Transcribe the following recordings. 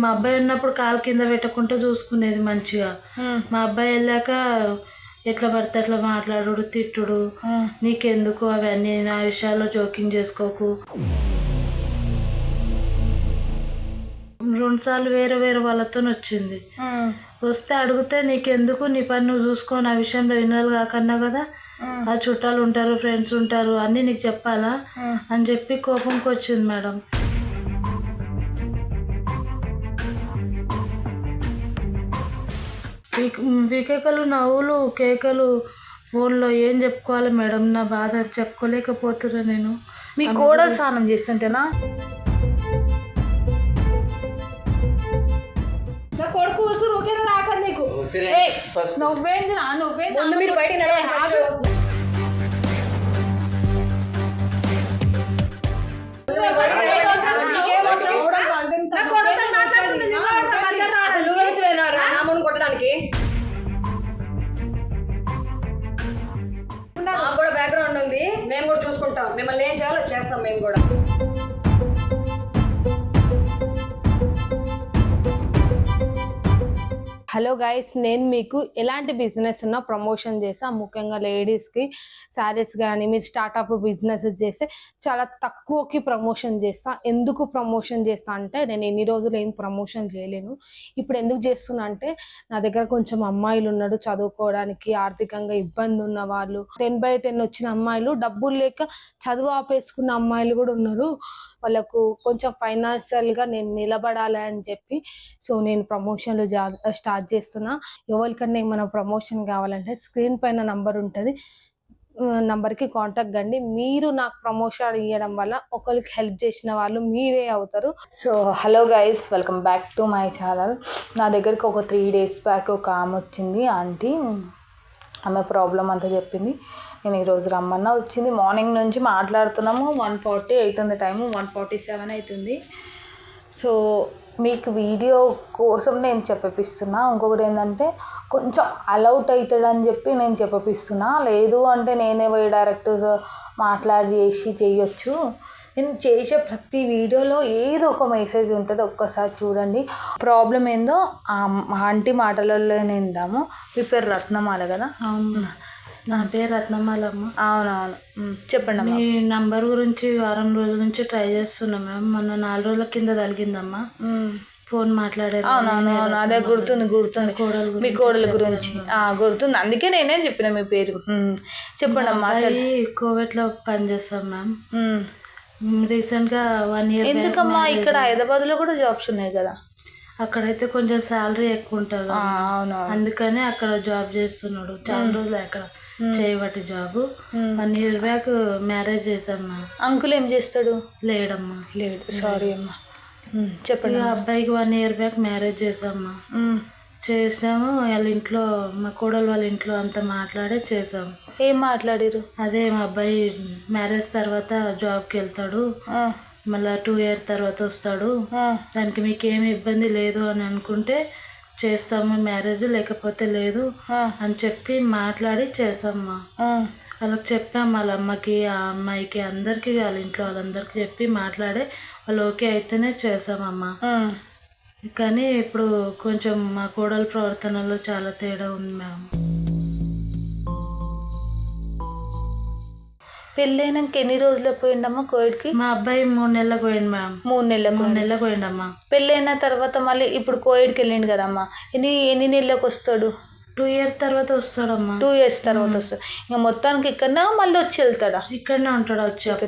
మా అబ్బాయి ఉన్నప్పుడు కాలు కింద పెట్టకుండా చూసుకునేది మంచిగా. మా అబ్బాయి వెళ్ళాక ఎట్లా పడితే అట్లా మాట్లాడుడు తిట్టుడు. నీకెందుకు అవన్నీ? నా విషయాల్లో జోకింగ్ చేసుకోకు. రెండు సార్లు వేరే వేరే వాళ్ళతో వచ్చింది. వస్తే అడిగితే నీకెందుకు? నీ పని నువ్వు చూసుకో నా విషయంలో ఇన్నాళ్ళు కాకన్నా కదా. ఆ. చుట్టాలు ఉంటారు ఫ్రెండ్స్ ఉంటారు అన్నీ నీకు చెప్పాలా? అని చెప్పి కోపంకి వచ్చింది మేడం. వికేకలు నవ్వులు కేకలు ఫోన్లో ఏం చెప్పుకోవాలి మేడం? నా బాధ చెప్పుకోలేకపోతున్నా నేను. మీ కోడలు స్నానం చేస్తుంటేనా? నా కొడుకు ఉసురు కాకదు నీకు. ఏయ్, నువ్వేంది నా నువ్వేంది ముందు మీరు బయటికి నడవండి ఫస్ట్. ముందు మీరు బయటికి నడవండి. నీకేం అవసరం? నా కొడుకుతో మాట్లాడుతున్నా, నిన్ను ఎవరు మధ్యలో రాడు? అసలు నువ్వెంత నా ముందు కొట్టడానికి? మేము కూడా చూసుకుంటాం. మిమ్మల్ని ఏం చేయాలో చేస్తాం మేము కూడా. హలో గైస్ నేను మీకు ఎలాంటి బిజినెస్ ఉన్నా ప్రమోషన్ చేసా. ముఖ్యంగా లేడీస్కి శారీస్ కానీ మీరు స్టార్టప్ బిజినెసెస్ చేస్తే చాలా తక్కువకి ప్రమోషన్ చేస్తా. ఎందుకు ప్రమోషన్ చేస్తా అంటే నేను ఎన్ని రోజులు ఏం ప్రమోషన్ చేయలేను. ఇప్పుడు ఎందుకు చేస్తున్నా అంటే నా దగ్గర కొంచెం అమ్మాయిలు ఉన్నాడు చదువుకోవడానికి ఆర్థికంగా ఇబ్బంది ఉన్న వాళ్ళు. టెన్ బై టెన్ వచ్చిన అమ్మాయిలు డబ్బులు లేక చదువు ఆపేసుకున్న అమ్మాయిలు కూడా ఉన్నారు. వాళ్ళకు కొంచెం ఫైనాన్షియల్గా నేను నిలబడాలి అని చెప్పి సో నేను ప్రమోషన్లు స్టార్ట్ చేస్తున్నా. ఎవరికన్నా ఏమైనా ప్రమోషన్ కావాలంటే స్క్రీన్ పైన నంబర్ ఉంటుంది. నంబర్కి కాంటాక్ట్ కండి. మీరు నాకు ప్రమోషన్ ఇవ్వడం వల్ల ఒకరికి హెల్ప్ చేసిన వాళ్ళు మీరే అవుతారు. So hello guys welcome back to my channel. నా దగ్గరికి ఒక త్రీ డేస్ బ్యాక్ ఒక ఆమె వచ్చింది ఆంటీ. ఆమె ప్రాబ్లం అంతా చెప్పింది. నేను ఈరోజు రమ్మన్నా వచ్చింది. మార్నింగ్ నుంచి మాట్లాడుతున్నాము. వన్ ఫార్టీ అవుతుంది టైము. వన్ ఫార్టీ సెవెన్ అవుతుంది. సో మీకు వీడియో కోసం నేను చెప్పపిస్తున్నా. ఇంకొకటి ఏంటంటే కొంచెం అలౌట్ అవుతాడని చెప్పి నేను చెప్పపిస్తున్నా. లేదు అంటే నేనే పోయి డైరెక్ట్ మాట్లాడి చేసి చేయొచ్చు. నేను చేసే ప్రతి వీడియోలో ఏదో ఒక మెసేజ్ ఉంటుంది. ఒక్కసారి చూడండి. ప్రాబ్లం ఏందో ఆ ఆంటీ మాటలలోనే ఇందాము మీ పేరు రత్నమాల కదా? అవును. నా పేరు రత్నమాలమ్మ. అవునవును. చెప్పండి మీ నంబర్ గురించి వారం రోజుల నుంచి ట్రై చేస్తున్నా మ్యామ్. మొన్న నాలుగు రోజుల కింద తగిలిందమ్మా. ఉమ్. ఫోన్ మాట్లాడారు. అవునవును అవును అదే గుర్తుంది గుర్తుంది. కోడలు మీ కోడల గురించి. ఆ, గుర్తుంది. అందుకే నేనే చెప్పిన మీ పేరు. ఉమ్. చెప్పండి అమ్మా అసలు అబ్బాయి కోవిడ్లో పనిచేస్తాం మ్యామ్. ఉమ్. రీసెంట్గా వన్ ఇయర్ ఎందుకమ్మా? ఇక్కడ హైదరాబాద్లో కూడా జాబ్స్ ఉన్నాయి కదా? అక్కడైతే కొంచెం శాలరీ ఎక్కువ ఉంటుంది ఆ, అవును అందుకనే అక్కడ జాబ్ చేస్తున్నాడు. చాలా రోజులు అక్కడ. చేయబట్టి job. One year back marriage చేసాం మ్యామ్ అంకుల్ ఏం చేస్తాడు? లేడమ్మా. లేడు. సారీ అమ్మా. చెప్పండి అబ్బాయికి వన్ ఇయర్ బ్యాక్ మ్యారేజ్ చేసామ్మా ఉమ్. చేసాము వాళ్ళ ఇంట్లో మా కోడలు వాళ్ళ ఇంట్లో అంతా మాట్లాడే చేసాము ఏం మాట్లాడిరు అదే మా అబ్బాయి మ్యారేజ్ తర్వాత జాబ్కి వెళ్తాడు. మళ్ళీ టూ ఇయర్ తర్వాత వస్తాడు. దానికి మీకు ఏమి ఇబ్బంది లేదు అని అనుకుంటే చేస్తాము మ్యారేజ్ లేకపోతే లేదు అని చెప్పి మాట్లాడి చేసామ్మా. వాళ్ళకి చెప్పాం వాళ్ళ అమ్మకి ఆ అమ్మాయికి అందరికీ వాళ్ళ ఇంట్లో వాళ్ళందరికీ చెప్పి మాట్లాడి వాళ్ళు ఓకే అయితేనే చేసామమ్మా. కానీ ఇప్పుడు కొంచెం మా కోడల ప్రవర్తనలో చాలా తేడా ఉంది మ్యామ్ పెళ్ళైనాక ఎన్ని రోజులకు పోయిండమ్మా కోవిడ్కి? మా అబ్బాయి మూడు నెలలకు పోయింది మ్యామ్. మూడు నెలలకు మూడు నెలలకు పోయిండమ్మా. పెళ్ళైన తర్వాత మళ్ళీ ఇప్పుడు కోవిడ్కి వెళ్ళిండు కదమ్మా. ఎన్ని ఎన్ని నెలలకు వస్తాడు? టూ ఇయర్ తర్వాత వస్తాడమ్మా. టూ ఇయర్స్ తర్వాత వస్తాడు. ఇంకా మొత్తానికి ఇక్కడనే మళ్ళీ వచ్చి వెళ్తాడా? ఇక్కడనే ఉంటాడు వచ్చి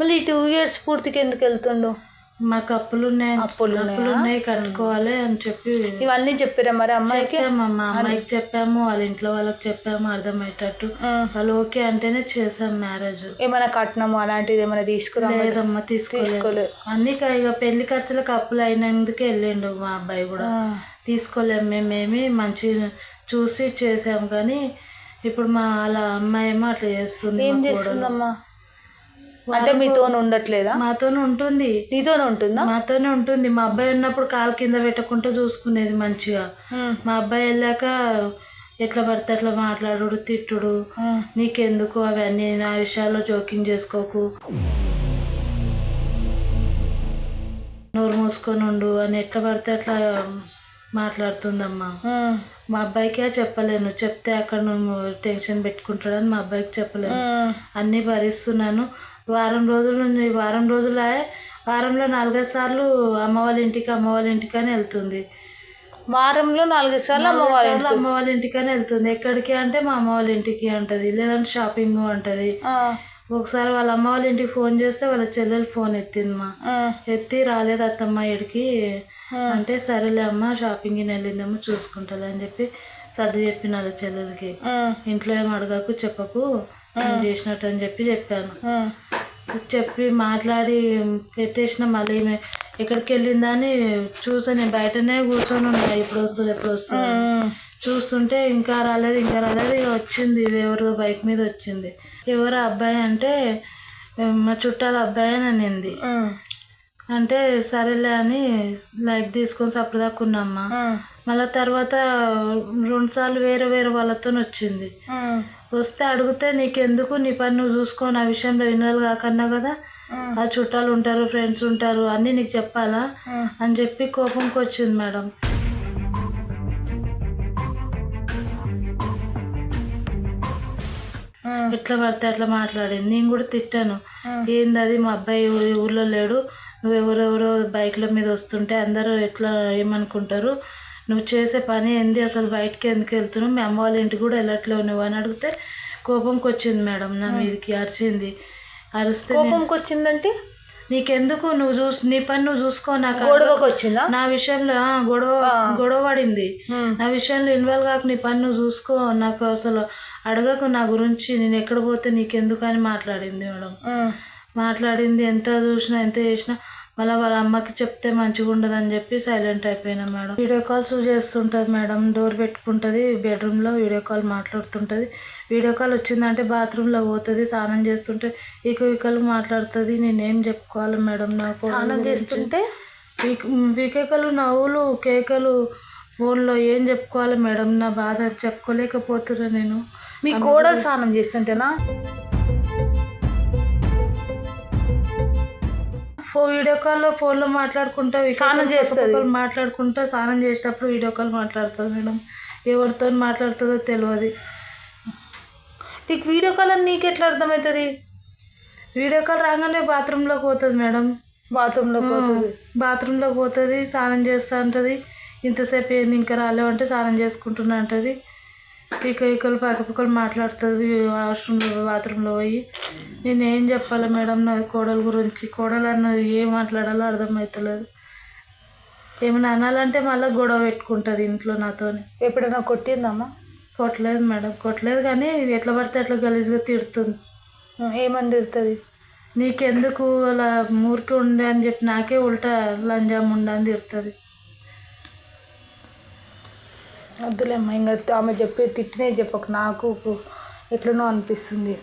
మళ్ళీ ఈ టూ ఇయర్స్ పూర్తికి ఎందుకు వెళ్తుండు? మాకు అప్పులు ఉన్నాయి అప్పులు? అప్పులు ఉన్నాయి కట్టుకోవాలి అని చెప్పి ఇవన్నీ చెప్పారా మరి అమ్మాయికి? చెప్పామమ్మా అమ్మాయికి చెప్పాము వాళ్ళ ఇంట్లో వాళ్ళకి చెప్పాము అర్థమయ్యేటట్టు. వాళ్ళు ఓకే అంటేనే చేసాం మ్యారేజ్. ఏమైనా కట్నము అలాంటిది ఏమైనా తీసుకురా లేదమ్మా తీసుకోలేదు. అన్ని ఇక పెళ్ళి ఖర్చులకు అప్పులు అయినందుకే వెళ్ళిండు మా అబ్బాయి కూడా. తీసుకోలేము మేమేమి మంచి చూసి చేసాము కానీ ఇప్పుడు మా వాళ్ళ అమ్మాయి ఏమో అట్లా చేస్తుంది ఏం మా. చేస్తుందమ్మా? అంటే మీతో ఉండట్లేదా? మాతోనే ఉంటుంది. నీతోనే ఉంటుందా? మాతోనే ఉంటుంది. మా అబ్బాయి ఉన్నప్పుడు కాలు కింద పెట్టకుండా చూసుకునేది మంచిగా. మా అబ్బాయి వెళ్ళాక ఎట్లా పడితే అట్లా మాట్లాడుడు తిట్టుడు. నీకెందుకు అవన్నీ? నా విషయాల్లో జోకింగ్ చేసుకోకు. నోరు మూసుకొని ఉండు అని ఎట్లా పడితే అట్లా మాట్లాడుతుందమ్మా. మా అబ్బాయికే చెప్పలేను. చెప్తే అక్కడ నువ్వు టెన్షన్ పెట్టుకుంటాడని మా అబ్బాయికి చెప్పలేను. అన్నీ భరిస్తున్నాను. వారం రోజుల వారం రోజులే వారంలో నాలుగైదు సార్లు అమ్మ వాళ్ళ ఇంటికి అమ్మ వాళ్ళ ఇంటికి అని వెళ్తుంది. వారంలో నాలుగు సార్లు అమ్మవారి సార్లు అమ్మ వాళ్ళ ఇంటికి అని వెళ్తుంది. ఎక్కడికి అంటే మా అమ్మ వాళ్ళ ఇంటికి అంటది. లేదంటే షాపింగ్ అంటది. ఒకసారి వాళ్ళ అమ్మ వాళ్ళ ఇంటికి ఫోన్ చేస్తే వాళ్ళ చెల్లెలు ఫోన్ ఎత్తింది మా. ఎత్తి రాలేదు అత్తమ్మ ఇడికి అంటే సరేలే అమ్మ షాపింగ్కి వెళ్ళిందేమో చూసుకుంటాలే అని చెప్పి సర్ది చెప్పిన వాళ్ళ చెల్లెలకి ఇంట్లో ఏం అడగకు చెప్పకు. నేను చేసినట్టు అని చెప్పి చెప్పాను. చెప్పి మాట్లాడి పెట్టేసిన మళ్ళీ ఈమె ఎక్కడికి వెళ్ళిందని చూసా నేను బయటనే కూర్చొని ఉన్నా ఇప్పుడు వస్తుంది ఎప్పుడు వస్తుంది అని. చూస్తుంటే ఇంకా రాలేదు ఇంకా రాలేదు. వచ్చింది ఎవరిదో బైక్ మీద వచ్చింది. ఎవరు అబ్బాయి అంటే మా చుట్టాల అబ్బాయి అని అనింది. అంటే సరేలే అని లైక్ తీసుకొని సపదాకున్నామ్మా ఉమ్, మళ్ళీ తర్వాత రెండు సార్లు వేరే వేరే వాళ్ళతో వచ్చింది. వస్తే అడిగితే నీకెందుకు నీ పని నువ్వు చూసుకో నా విషయంలో ఇన్నోలు కాకన్నా కదా. ఆ. చుట్టాలు ఉంటారు ఫ్రెండ్స్ ఉంటారు అన్నీ నీకు చెప్పాలా. అని చెప్పి కోపంకి వచ్చింది మేడం. ఎట్లా పడితే అట్లా మాట్లాడింది. నేను కూడా తిట్టాను. ఏంది అది? మా అబ్బాయి ఊ- ఊర్లో లేడు. నువ్వు ఎవరెవరో బైక్ల మీద వస్తుంటే అందరూ ఎట్లా ఏమనుకుంటారు? నువ్వు చేసే పని ఏంది? అసలు బయటకి ఎందుకు వెళ్తున్నావు? మీ అమ్మ వాళ్ళ ఇంటికి కూడా వెళ్ళట్లేవు నువ్వు అని అడిగితే కోపంకి వచ్చింది మేడం నా మీదకి అరిచింది. అరిస్తే కోపంకి వచ్చిందంటే? నీకెందుకు? నువ్వు చూసి నీ పని నువ్వు చూసుకో నాకు గొడవకి వచ్చిందా? నా విషయంలో గొడవ గొడవ పడింది. నా విషయంలో ఇన్వాల్వ్ కాక నీ పని నువ్వు చూసుకో నాకు అసలు అడగకు నా గురించి. నేను ఎక్కడ పోతే నీకెందుకు అని మాట్లాడింది మేడం. మాట్లాడింది ఎంత చూసినా ఎంత చేసినా మళ్ళీ వాళ్ళ అమ్మకి చెప్తే మంచిగా ఉండదు అని చెప్పి సైలెంట్ అయిపోయినా మేడం. వీడియో కాల్స్ చేస్తుంటుంది మేడం. డోర్ పెట్టుకుంటుంది బెడ్రూమ్లో వీడియో కాల్ మాట్లాడుతుంటుంది. వీడియో కాల్ వచ్చిందంటే బాత్రూంలో పోతుంది స్నానం చేస్తుంటే ఈక ఈకలు మాట్లాడుతుంది. నేనేం చెప్పుకోవాలి మేడం నాకు స్నానం చేస్తుంటే? వికేకలు నవ్వులు కేకలు ఫోన్లో ఏం చెప్పుకోవాలి మేడం? నా బాధ చెప్పుకోలేకపోతున్నా నేను. మీ కోడలు స్నానం చేస్తుంటేనా? ఫో వీడియో కాల్లో ఫోన్లో మాట్లాడుకుంటా స్నానం చేస్తది. మాట్లాడుకుంటా స్నానం చేసేటప్పుడు వీడియో కాల్ మాట్లాడుతుంది మేడం. ఎవరితో మాట్లాడుతుందో తెలియదు నీకు వీడియో కాల్ అని నీకు ఎట్లా అర్థమవుతుంది వీడియో కాల్ రాగానే బాత్రూంలోకి పోతుంది మేడం. బాత్రూంలో పోతుంది. బాత్రూంలోకి పోతుంది స్నానం చేస్తా ఉంటుంది ఇంతసేపు ఏంది ఇంకా రాలేవంటే స్నానం చేసుకుంటున్నా అంటది. ఇక ఇకలు పక్కపక్కలు మాట్లాడుతుంది వాష్రూమ్లో బాత్రూంలో పోయి. నేను ఏం చెప్పాలి మేడం నా కోడల గురించి? కోడలు అన్న ఏం మాట్లాడాలో అర్థమవుతలేదు ఏమైనా అనాలంటే మళ్ళీ గొడవ పెట్టుకుంటుంది ఇంట్లో నాతోని. ఎప్పుడైనా కొట్టిందమ్మా కొట్టలేదు మేడం కొట్టలేదు కానీ ఎట్లా పడితే అట్లా గలీజ్గా తిడుతుంది. ఏమని తిడుతుంది? నీకెందుకు అలా మూరికి ఉండే అని చెప్పి నాకే ఉల్టా లంజాం ఉండే అని తిడుతుంది. వద్దులేమ్మా ఇంకా ఆమె చెప్పే తిట్టినే చెప్పకు నాకు ఎట్లనో అనిపిస్తుంది.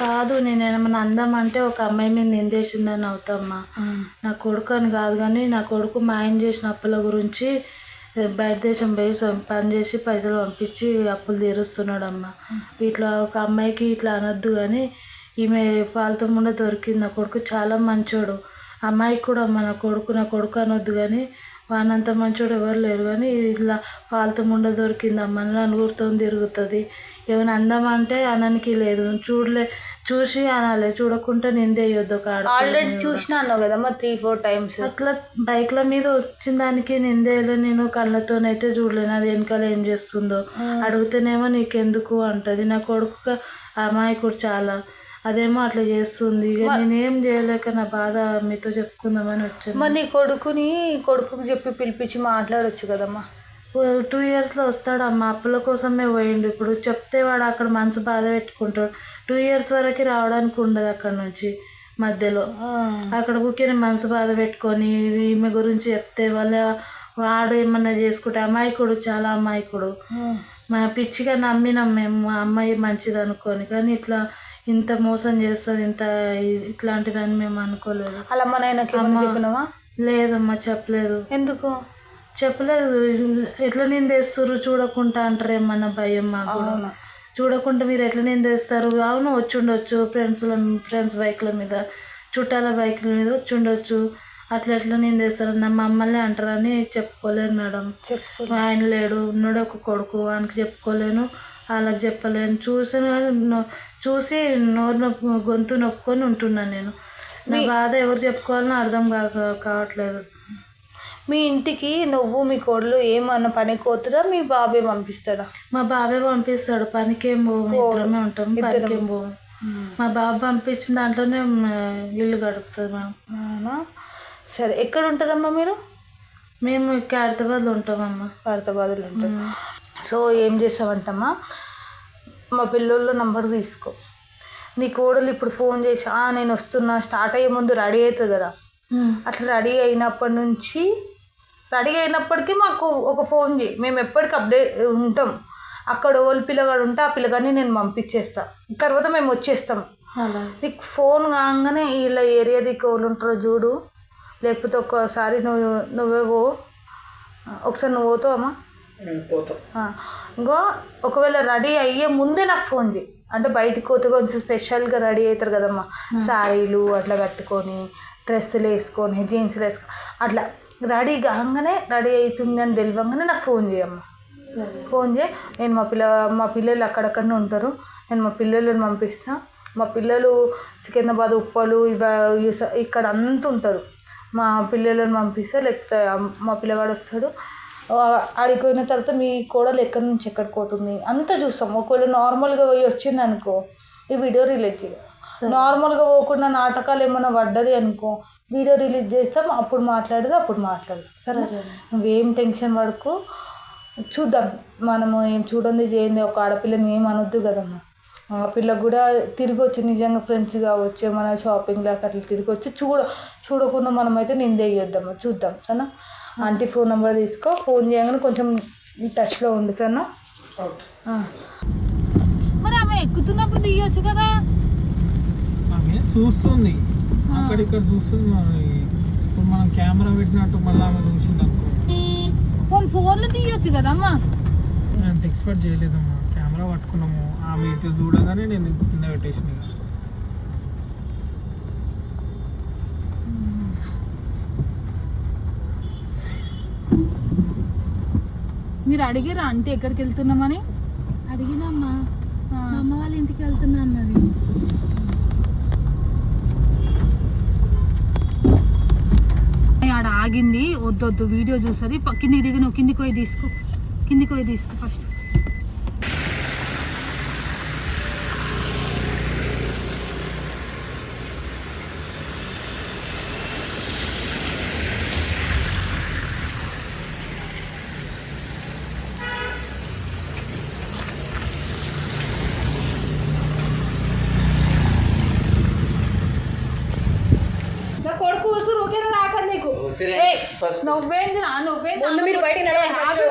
కాదు నేను ఏమన్నా అందామంటే ఒక అమ్మాయి మీద నిందేసిందని అవుతామ్మా. నా కొడుకు అని కాదు కానీ నా కొడుకు మా ఆయన చేసిన అప్పుల గురించి బయట దేశం పోయి సం- పని చేసి పైసలు పంపించి అప్పులు తీరుస్తున్నాడమ్మా. ఇట్లా ఒక అమ్మాయికి ఇట్లా అనొద్దు కానీ ఈమె పాలతో ముండ దొరికింది. నా కొడుకు చాలా మంచోడు. అమ్మాయికి కూడా మన కొడుకు నా కొడుకు అనొద్దు కానీ వానంత మంచోడు ఎవరు లేరు. కానీ ఇట్లా పాలతో ముండ దొరికిందమ్మా నలుగురితో తిరుగుతుంది. ఏమైనా అందామంటే అననికి లేదు. చూడలే చూసి అనాలి. చూడకుంటే నిందేయొద్దు ఒక ఆల్రెడీ చూసినా అన్నావు కదమ్మా త్రీ ఫోర్ టైమ్స్ అట్లా బైక్ల మీద వచ్చిన దానికి నిందేయలే నేను కళ్ళతోనైతే చూడలేను. అది వెనకాల ఏం చేస్తుందో. అడిగితేనేమో నీకెందుకు అంటది. నా కొడుకు అమాయకుడు చాలా. అదేమో అట్లా చేస్తుంది. ఇక నేనేం చేయలేక నా బాధ మీతో చెప్పుకుందామని వచ్చాను. మరి నీ కొడుకుని కొడుకుకి చెప్పి పిలిపించి మాట్లాడొచ్చు కదమ్మా. టూ ఇయర్స్లో వస్తాడు అమ్మ అప్పుల కోసమే పోయిండు. ఇప్పుడు చెప్తే వాడు అక్కడ మనసు బాధ పెట్టుకుంటాడు. టూ ఇయర్స్ వరకు రావడానికి ఉండదు అక్కడ నుంచి మధ్యలో. అక్కడ ఊరికే మనసు బాధ పెట్టుకొని ఈమె గురించి చెప్తే వాళ్ళ వాడు ఏమన్నా చేసుకుంటే అమాయకుడు చాలా అమాయకుడు. మా పిచ్చిగా నమ్మినాం మేము. మా అమ్మాయి మంచిది అనుకొని. కానీ ఇట్లా ఇంత మోసం చేస్తుంది ఇంత ఇట్లాంటిదని మేము అనుకోలేదు. అలా మన ఆయనకి ఏమన్నా చెప్పినావా? లేదమ్మా చెప్పలేదు. ఎందుకు? చెప్పలేదు. ఎట్లా నిందేస్తారు చూడకుండా అంటారేమన్న భయం మాకు కూడా. చూడకుండా మీరు ఎట్లా నిందేస్తారు అవును వచ్చి ఉండొచ్చు ఫ్రెండ్స్ల ఫ్రెండ్స్ బైక్ల మీద చుట్టాల బైక్ల మీద వచ్చి ఉండొచ్చు అట్లా ఎట్లా నేను చేస్తారన్న మమ్మల్ని అంటారని చెప్పుకోలేను మేడం. చెప్పు ఆయన లేడు ఉన్నాడు ఒక కొడుకు వానికి చెప్పుకోలేను వాళ్ళకి చెప్పలేను. చూసి చూసి నోరు నొప్పు గొంతు నొప్పుకొని ఉంటున్నాను నేను. నా బాధ ఎవరు చెప్పుకోవాలని అర్థం కాక కావట్లేదు. మీ ఇంటికి నువ్వు మీ కోడలు ఏమన్నా పని కోతురా మీ బాబే పంపిస్తాడా? మా బాబాయ్ పంపిస్తాడు. పనికేం పోము ఇద్దరమే ఉంటాం. పనికేం పోము. మా బాబు పంపించిన దాంట్లోనే ఇల్లు గడుస్తుంది మేము అవునా? సరే ఎక్కడ ఉంటారమ్మా మీరు? మేము ఇక్కడ హైదరాబాద్లో ఉంటామమ్మా. భారతాబాద్లో ఉంటారు. సో ఏం చేసావంటమ్మా మా పిల్లోళ్ళ నంబర్ తీసుకో. నీ కోడలు ఇప్పుడు ఫోన్ చేసి "ఆ, నేను వస్తున్నా స్టార్ట్ అయ్యే ముందు రెడీ అవుతుంది కదా. అట్లా రెడీ అయినప్పటి నుంచి రెడీ అయినప్పటికీ మాకు ఒక ఫోన్ చేయి. మేము ఎప్పటికి అప్డేట్ ఉంటాం. అక్కడ ఓల్ పిల్లగాడు ఉంటే ఆ పిల్లగాడిని నేను పంపించేస్తా. తర్వాత మేము వచ్చేస్తాం. నీకు ఫోన్ కాగానే వీళ్ళ ఏరియా దిక్కు వాళ్ళు ఉంటారో చూడు. లేకపోతే ఒక్కసారి నువ్వు నువ్వే పో. ఒకసారి నువ్వు పోతావమ్మా ఇంకో ఒకవేళ రెడీ అయ్యే ముందే నాకు ఫోన్ చేయి. అంటే బయటికి పోతే కొంచెం స్పెషల్గా రెడీ అవుతారు కదమ్మా. శారీలు అట్లా కట్టుకొని డ్రెస్సులు వేసుకొని జీన్స్లు వేసుకొని అట్లా రెడీ కాగానే రెడీ అవుతుంది అని తెలియగానే నాకు ఫోన్ చేయమ్మా సరే. ఫోన్ చేయి. నేను మా పిల్ల మా పిల్లలు అక్కడక్కడనే ఉంటారు. నేను మా పిల్లలను పంపిస్తా. మా పిల్లలు సికింద్రాబాద్ ఉప్పలు ఇవ ఇక్కడ అంతా ఉంటారు. మా పిల్లలను పంపిస్తే. లేకపోతే మా పిల్లవాడు వస్తాడు. ఆడికి పోయిన తర్వాత మీ కోడలు ఎక్కడి నుంచి ఎక్కడికి పోతుంది? అంతా చూస్తాం. ఒకవేళ నార్మల్గా పోయి వచ్చింది అనుకో ఈ వీడియో రిలీజ్ చేయాలి నార్మల్గా పోకుండా నాటకాలు ఏమైనా పడ్డది అనుకో వీడియో రిలీజ్ చేస్తాం. అప్పుడు మాట్లాడేది అప్పుడు మాట్లాడదు. సరే. నువ్వేం టెన్షన్ పడకు. చూద్దాం. మనము ఏం చూడండి చేయండి ఒక ఆడపిల్లని ఏం అనొద్దు కదమ్మా. ఆ పిల్లకు కూడా తిరిగి వచ్చి నిజంగా ఫ్రెండ్స్ కావచ్చు ఏమైనా షాపింగ్ లాగా అట్లా తిరిగి వచ్చి చూడ చూడకుండా మనమైతే నింద వేయొద్దమ్మా చూద్దాం. సరేనా? ఆంటీ ఫోన్ నెంబర్ తీసుకో. ఫోన్ చేయగానే కొంచెం టచ్లో ఉండు సరేనా. మరి ఆమె ఎక్కుతున్నప్పుడు తీయొచ్చు కదా. ఆమె చూస్తుంది. అక్కడిక్కడ చూస్తుంది మరి. ఇప్పుడు మనం కెమెరా పెట్టినట్టు మళ్ళీ ఆమె చూసింది అనుకో ఫోన్ ఫోన్లో తీయొచ్చు కదమ్మా నేను ఎక్స్పెక్ట్ చేయలేదమ్మా. కెమెరా పట్టుకున్నాము. ఆమె ఇటు చూడగానే నేను కింద పెట్టేసిన ఇక. మీరు అడిగిరా అంటే ఎక్కడికి వెళ్తున్నామని అడిగినమ్మా. మా అమ్మ వాళ్ళ ఇంటికి వెళ్తున్నా అన్నది. ఆడ ఆగింది వద్దు వద్దు వీడియో చూస్తుంది. కిందికి దిగి నువ్వు కిందికి పోయి తీసుకో. కిందికి పోయి తీసుకో ఫస్ట్ నా కొడుకు ఉసురు ఊరికే తాకదు నీకు ఏయ్, నువ్వేంది నా నువ్వేంది ముందు మీరు బయటికి నడవండి ఫస్ట్.